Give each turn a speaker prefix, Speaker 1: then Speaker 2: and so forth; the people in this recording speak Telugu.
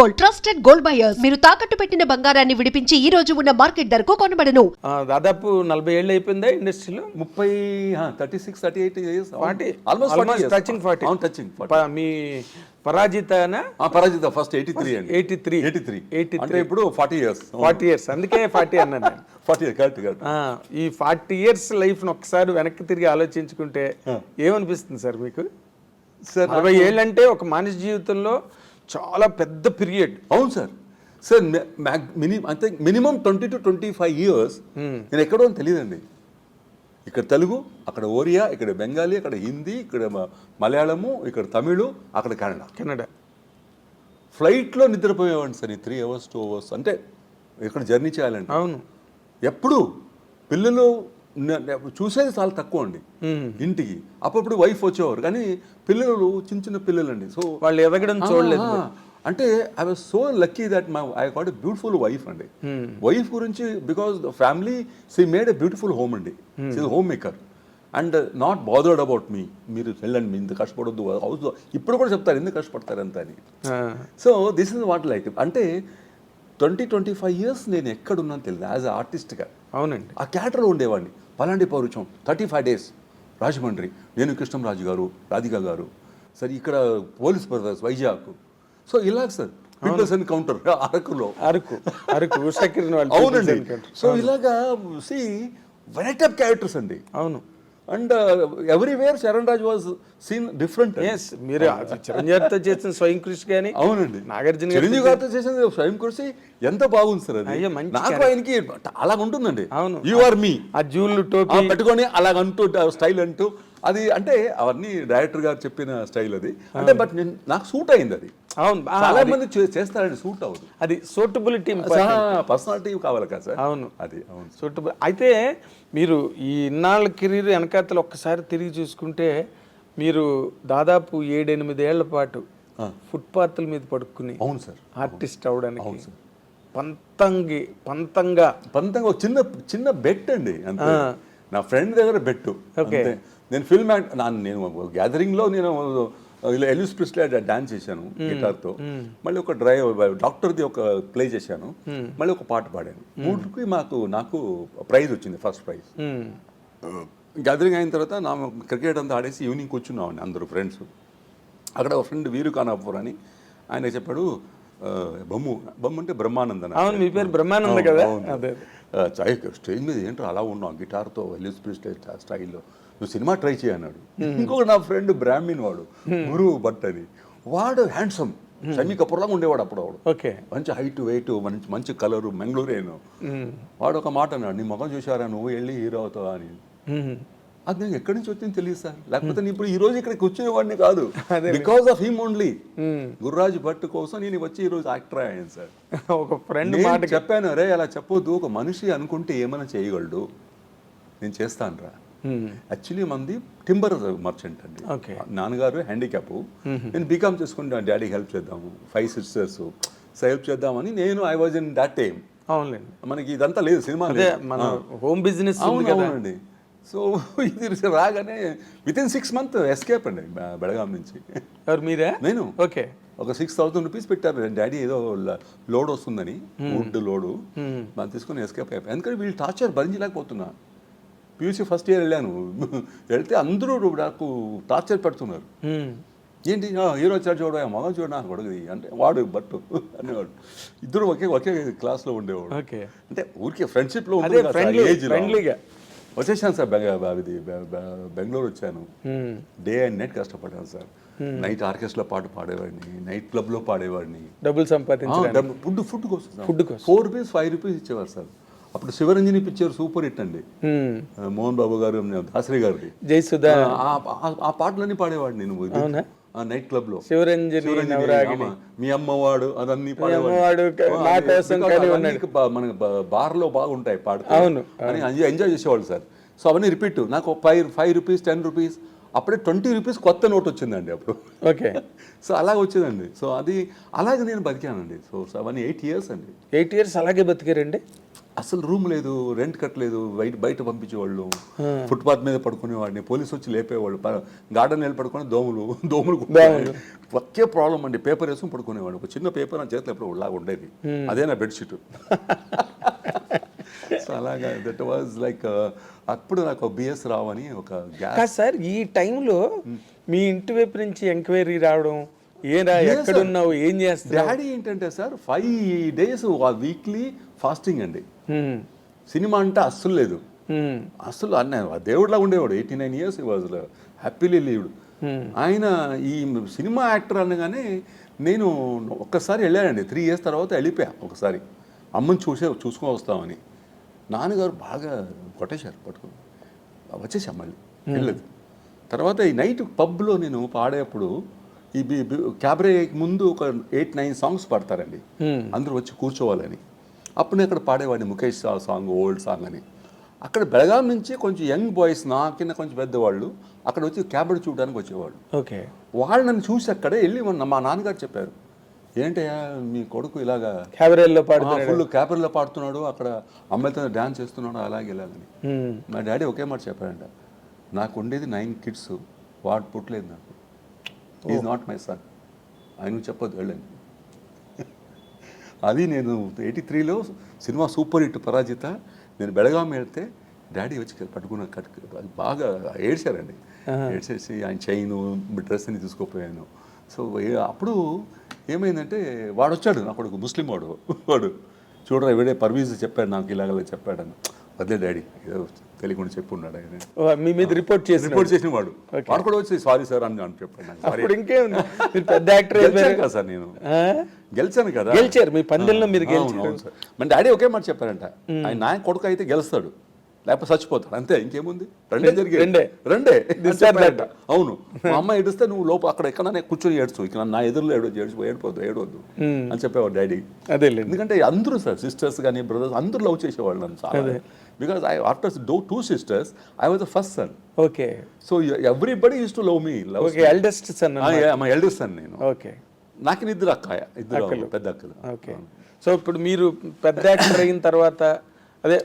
Speaker 1: Gold trusted gold buyers. మీరు తాకట్టు పెట్టిన బంగారాన్ని విడిపించి ఈ రోజు ఉన్న మార్కెట్ ధరకు కొనబడను.
Speaker 2: ఆ, దాదాపు నలభై ఏళ్ళు అయిపోయిందా ఇండస్ట్రీలో?
Speaker 3: ముప్పై thirty six thirty eight years
Speaker 2: forty?
Speaker 3: Almost
Speaker 2: touching forty
Speaker 3: touching
Speaker 2: మీ పరాజితనా
Speaker 3: పరాజిత ఫస్ట్ ఎయిటీ త్రీ అండి.
Speaker 2: Eighty three
Speaker 3: eighty three
Speaker 2: eighty
Speaker 3: అంటే ఇప్పుడు ఫార్టీ ఇయర్స్
Speaker 2: ఫార్టీ ఇయర్స్ అందుకే ఫార్టీ అన్నాను నేను.
Speaker 3: ఫార్టీ కరెక్ట్ కరెక్ట్
Speaker 2: ఆ, ఈ ఫార్టీ ఇయర్స్ లైఫ్ను ఒకసారి వెనక్కి తిరిగి ఆలోచించుకుంటే ఏమనిపిస్తుంది సార్ మీకు?
Speaker 3: సార్
Speaker 2: నలభై ఏళ్ళు అంటే ఒక మనిషి జీవితంలో చాలా పెద్ద పీరియడ్.
Speaker 3: అవును సార్. సార్ మినిమం అంతే minimum twenty two twenty five years నేను ఎక్కడో అని తెలియదండి. ఇక్కడ తెలుగు అక్కడ ఒరియా ఇక్కడ బెంగాలీ అక్కడ హిందీ ఇక్కడ మలయాళము ఇక్కడ తమిళు అక్కడ కన్నడ.
Speaker 2: కెనడా
Speaker 3: ఫ్లైట్లో నిద్రపోయేవాడిని సార్ ఈ త్రీ అవర్స్ టూ అవర్స్. అంటే ఇక్కడ జర్నీ చేయాలండి
Speaker 2: అవును.
Speaker 3: ఎప్పుడు? పిల్లలు చూసేది చాలా తక్కువ అండి. ఇంటికి. అప్పుడప్పుడు వైఫ్ వచ్చేవారు. కానీ పిల్లలు చిన్న చిన్న పిల్లలండి. సో
Speaker 2: వాళ్ళు ఎదగడం చూడలేదు.
Speaker 3: అంటే I was so lucky that my I got a beautiful wife అండి. వైఫ్ గురించి because the family she made a beautiful home అండి. Home maker and not bothered about me మీరు వెళ్ళండి మీ ఇంత కష్టపడొద్దు. హౌస్ ఇప్పుడు కూడా చెప్తారు ఎందుకు కష్టపడతారు అంత అని. So this is what like అంటే ట్వంటీ ట్వంటీ ఫైవ్ ఇయర్స్ నేను ఎక్కడున్నాను తెలియదు యాజ్ అ ఆర్టిస్ట్గా
Speaker 2: అవునండి.
Speaker 3: ఆ క్యాటర్లో ఉండేవాడిని. పలాంటి పౌరుషం థర్టీ ఫైవ్ డేస్ రాజమండ్రి నేను కృష్ణంరాజు గారు రాధిక గారు. సరే ఇక్కడ పోలీస్ బ్రదర్స్ వైజాగ్. సో ఇలాగ సార్ పీపుల్స్ ఎన్కౌంటర్ అరకులో.
Speaker 2: అరకు అరకు
Speaker 3: అవునండి. సో ఇలాగా సి వెరైటీ ఆఫ్ క్యారెక్టర్స్ అండి.
Speaker 2: అవును.
Speaker 3: And everywhere Charan Raj was seen different
Speaker 2: yes మీరు అది చిరంజీవితో చేసిన స్వయం కృషి కానీ
Speaker 3: అవునండి.
Speaker 2: నాగార్జున
Speaker 3: చిరంజీవి గారితో చేసిన స్వయం కృషి ఎంత బాగుంది సార్ అది. నాకు ఆయనకి అలా ఉంటుందండి.
Speaker 2: అవును.
Speaker 3: యు ఆర్ మీ
Speaker 2: ఆ జూళ్ళు టోపీ.
Speaker 3: పెట్టుకొని అలాగ అంటూ స్టైల్ అంటూ అది అంటే అవన్నీ డైరెక్టర్ గారు చెప్పిన స్టైల్ అది. అంటే బట్ నాకు సూట్ అయింది అది.
Speaker 2: అవును
Speaker 3: చాలా మంది చేస్తారండి సూట్ అవ్వదు
Speaker 2: అది సూటబిలిటీ
Speaker 3: పర్సనాలిటీ కావాలి కదా సార్?
Speaker 2: అవును.
Speaker 3: అది అవును.
Speaker 2: సూటబుల్ అయితే మీరు ఈ ఇన్నాళ్ళ కెరీర్ వెనకాతలు ఒక్కసారి తిరిగి చూసుకుంటే మీరు దాదాపు ఏడెనిమిదేళ్ళ పాటు ఫుట్పాత్ల మీద పడుకుని
Speaker 3: అవును సార్.
Speaker 2: ఆర్టిస్ట్ అవడానికి పంతంగి పంతంగా.
Speaker 3: పంతంగా ఒక చిన్న చిన్న బెట్ అండి అంతే. నా ఫ్రెండ్ దగ్గర బెట్టు. అంతే. నేను ఫిల్మ్ యాక్ట్ నేను గ్యాదరింగ్లో నేను ఇలా ఎలిస్ ప్రిస్లే డాన్స్ చేశాను గిటార్తో మళ్ళీ ఒక డ్రైవర్ డాక్టర్ ది ఒక ప్లే చేశాను. మళ్ళీ ఒక పాట పాడాను. మూడుకి మాకు నాకు ప్రైజ్ వచ్చింది ఫస్ట్ ప్రైజ్. గ్యాదరింగ్ అయిన తర్వాత నా క్రికెట్ అంతా ఆడేసి ఈవినింగ్ కూర్చున్నామండి అందరూ ఫ్రెండ్స్. అక్కడ ఒక ఫ్రెండ్ వీరు కానాపూర్ అని ఆయన చెప్పాడు బొమ్ము బొమ్ము అంటే బ్రహ్మానందన్
Speaker 2: అవును మీ పేరు బ్రహ్మానంద కదా?
Speaker 3: స్టేజ్ మీద ఏంటో అలా ఉన్నావు? గిటార్తో ఎలిస్ ప్రిస్టే స్టైల్లో. నువ్వు సినిమా ట్రై చేయన్నాడు ఇంకొక నా ఫ్రెండ్ బ్రాహ్మిన్ వాడు గురువు భట్ అని వాడు హ్యాండ్సమ్ షమీ కపూర్లాగా ఉండేవాడు అప్పుడు వాడు.
Speaker 2: ఓకే.
Speaker 3: మంచి హైట్ వెయిట్ మంచి మంచి కలరు మంగళూరేను వాడు ఒక మాట అన్నాడు నీ ముఖం చూసారా నువ్వు? వెళ్ళి హీరో అవుతావా? అని. అది నాకు ఎక్కడి నుంచి వచ్చింది తెలియదు సార్. లేకపోతే నేను ఇప్పుడు ఈ రోజు ఇక్కడ కూర్చునేవాడిని కాదు. Because of him only Gurraju Bhat కోసం నేను వచ్చి ఈ రోజు యాక్టర్ అయ్యాను సార్.
Speaker 2: ఒక ఫ్రెండ్
Speaker 3: నేను చెప్పాను రే అలా చెప్పొద్దు. ఒక మనిషి అనుకుంటే ఏమైనా చేయగలడు? నేను చేస్తాను రా యాక్చువల్లీ మంది టింబర్ మర్చెంట్ అండి. నాన్నగారు హ్యాండిక్యాప్ నేను బీకామ్ చేసుకుంటాను డాడీకి హెల్ప్ చేద్దాము ఫైవ్ సిస్టర్స్ సో హెల్ప్ చేద్దామని నేను I was in that time
Speaker 2: అవునులేండి.
Speaker 3: మనకి ఇదంతా లేదు సినిమా.
Speaker 2: మన హోమ్ బిజినెస్
Speaker 3: అవునండి. సో ఇది రాగానే with in six month escape అండి బె- బెళగాం నుంచి.
Speaker 2: ఎవరు మీరే?
Speaker 3: నేను.
Speaker 2: ఓకే
Speaker 3: ఒక సిక్స్ థౌసండ్ రూపీస్ పెట్టారు. డాడీ ఏదో లోడ్ వస్తుందని వుడ్ లోడు. మనం తీసుకుని ఎస్కేప్ అయిపోయి. ఎందుకంటే వీళ్ళు టార్చర్ భరించలేకపోతున్నా. పీయూసీ ఫస్ట్ ఇయర్ వెళ్ళాను. వెళ్తే అందరూ నాకు టార్చర్ పెడుతున్నారు. ఏంటి? హీరో వచ్చాడు చూడ మగం చూడ నాకు కొడుకుది అంటే వాడు బట్టు అనేవాడు. ఇద్దరు ఒకే ఒకే క్లాస్లో ఉండేవాడు.
Speaker 2: ఓకే.
Speaker 3: అంటే ఊరికే ఫ్రెండ్షిప్లో
Speaker 2: friendlyగా.
Speaker 3: వచ్చేసాను సార్ బెంగ ఇది బెంగళూరు వచ్చాను. డే అండ్ నైట్ కష్టపడ్డాను సార్. నైట్ ఆర్కెస్ట్రా పాట పాడేవాడిని నైట్ క్లబ్లో పాడేవాడిని.
Speaker 2: డబ్బులు సంపాదించడానికి.
Speaker 3: ఫుడ్ ఫుడ్ కోసం
Speaker 2: కోసం.
Speaker 3: ఫోర్ రూపీస్ ఫైవ్ రూపీస్ ఇచ్చేవారు సార్. అప్పుడు శివరంజని పిక్చర్ సూపర్ హిట్ అండి. మోహన్ బాబు గారు దాసరి గారిది.
Speaker 2: జయసుధా
Speaker 3: ఆ, పాటలన్నీ పాడేవాడిని నేను? ఆ నైట్ క్లబ్లో
Speaker 2: శివరంజని
Speaker 3: మీ అమ్మవాడు అదన్నీ
Speaker 2: ఉన్నాడు.
Speaker 3: మన బార్లో బాగుంటాయి పాడితే
Speaker 2: అవును,
Speaker 3: అని ఎంజాయ్ చేసేవాళ్ళు సార్. సో అవన్నీ రిపీట్. నాకు five five rupees ten rupees అప్పుడే ట్వంటీ రూపీస్ కొత్త నోట్ వచ్చిందండి అప్పుడు.
Speaker 2: ఓకే.
Speaker 3: సో అలాగ వచ్చిందండి. సో అది అలాగే నేను బతికానండి. సో అవన్నీ ఎయిట్ ఇయర్స్ అండి.
Speaker 2: ఎయిట్ ఇయర్స్ అలాగే బతికారండి?
Speaker 3: అసలు రూమ్ లేదు రెంట్ కట్టలేదు బయట బయట పంపించేవాళ్ళు ఫుట్పాత్ మీద పడుకునేవాడిని పోలీసు వచ్చి లేపేవాళ్ళు గార్డెన్ వెళ్ళి పడుకుని దోమలు దోమలు. ఒకే ప్రాబ్లం అండి. పేపర్ వేసుకుని పడుకునేవాడు. ఒక చిన్న పేపర్ నా చేతిలో ఎప్పుడు లాగా ఉండేది. అదే నా బెడ్షీట్ సో అలాగా దట్ వాజ్ లైక్ అప్పుడు నాకు బిఎస్ రావు అని ఒక
Speaker 2: సార్ ఈ టైంలో మీ ఇంటి వైపు నుంచి ఎంక్వైరీ రావడం ఏరా ఎక్కడున్నావు? ఏం చేస్తున్నావు?
Speaker 3: డాడీ ఏంటంటే sir five days weekly fasting అండి. సినిమా అంటే అస్సలు లేదు.
Speaker 2: హ్మ్.
Speaker 3: అసలు అన్న దేవుడిలా ఉండేవాడు. Eighty nine years was happily lived ఆయన ఈ సినిమా యాక్టర్ అనగానే నేను ఒక్కసారి వెళ్ళానండి. త్రీ ఇయర్స్ తర్వాత వెళ్ళిపోయా ఒకసారి. అమ్మని చూసే చూసుకొని వస్తామని. నాన్నగారు బాగా కొట్టేశారు పట్టుకుని. వచ్చేసాం మళ్ళీ. వెళ్ళలేదు తర్వాత ఈ నైట్ పబ్లో నేను పాడేప్పుడు ఈ క్యాబరే ముందు ఒక ఎయిట్ నైన్ సాంగ్స్ పాడతారండి. అందరూ వచ్చి కూర్చోవాలని. అప్పుడు నేను అక్కడ పాడేవాడిని ముఖేష్ సాంగ్ ఓల్డ్ సాంగ్ అని. అక్కడ బెళగాం నుంచి కొంచెం యంగ్ బాయ్స్ నా కింద కొంచెం పెద్దవాళ్ళు అక్కడ వచ్చి క్యాబరెట్ చూడడానికి వచ్చేవాళ్ళు.
Speaker 2: ఓకే.
Speaker 3: వాళ్ళు నన్ను చూసి అక్కడే వెళ్ళి మొన్న మా నాన్నగారు చెప్పారు ఏంటయ్యా మీ కొడుకు ఇలాగా
Speaker 2: క్యాబరేల్లో పాడుతున్నాడు.
Speaker 3: ఫుల్ క్యాబరెల్లో పాడుతున్నాడు అక్కడ అమ్మాయితో డాన్స్ చేస్తున్నాడు అలాగే ఇలాగని. మా డాడీ ఒకే మాట చెప్పారంట నాకు ఉండేది నైన్ కిడ్స్ వాడు పుట్టలేదు నాకు ఈజ్ నాట్ మై సన్ ఆయన చెప్పొద్దు వెళ్ళండి. అది నేను ఎయిటీ త్రీలో సినిమా సూపర్ హిట్ పరాజిత. నేను బెళగాం వెళ్తే డాడీ వచ్చి పట్టుకున్న కట్ అది బాగా ఏడ్చారండి. ఏడ్చేసి ఆయన చైను డ్రెస్ని తీసుకుపోయాను. సో అప్పుడు ఏమైందంటే వాడు వచ్చాడు నా కొడుకు ముస్లిం వాడు. వాడు చూడరా ఎవడే పర్వీజ్ చెప్పాడు నాకు ఇలాగ చెప్పాడని. అదే డాడీ ఏదో తెలియకుండా చెప్పున్నాడు ఆయన.
Speaker 2: ఓ, మీ మీద రిపోర్ట్ చేసి
Speaker 3: రిపోర్ట్ చేసిన వాడు. వాడు కూడా వచ్చి సారీ సార్ అని అని చెప్పాడు
Speaker 2: మీరు పెద్ద యాక్టర్
Speaker 3: కదా సార్ నేను. గెలిచాను కదా.
Speaker 2: గెలిచారు. మీ పందెంలో మీరు గెలిచారు.
Speaker 3: సార్. మన డాడీ ఒకే మాట చెప్పారంట. ఆయన నా కొడుకు అయితే గెలుస్తాడు. లేకపోతే చచ్చిపోతాడు. అంతే ఇంకేముంది? రెండే జరిగి
Speaker 2: రెండే.
Speaker 3: రెండే. అవును. మా అమ్మ ఏడుస్తే నువ్వు లోపల అక్కడ ఎక్కడనే కూర్చొని ఏడ్చు ఇక్కడ నా ఎదురులో ఏడు ఏడ్చు ఏడిపోద్దు ఏడవద్దు. అని చెప్పేవాడు డాడీ.
Speaker 2: అదేలేండి.
Speaker 3: ఎందుకంటే అందరూ సార్ సిస్టర్స్ కానీ బ్రదర్స్ అందరూ లవ్ చేసేవాళ్ళు నన్ను చాలా. Because I after do two sisters I was the first son
Speaker 2: okay
Speaker 3: so everybody use to love me love
Speaker 2: okay eldest son
Speaker 3: మా ఎల్డెస్ట్ సన్ నేను.
Speaker 2: ఓకే
Speaker 3: నాకు ఇద్దరు అక్కాయ ఇద్దరు పెద్ద అక్కలు.
Speaker 2: ఓకే సో ఇప్పుడు మీరు పెద్ద యాక్టర్ అయిన తర్వాత అదే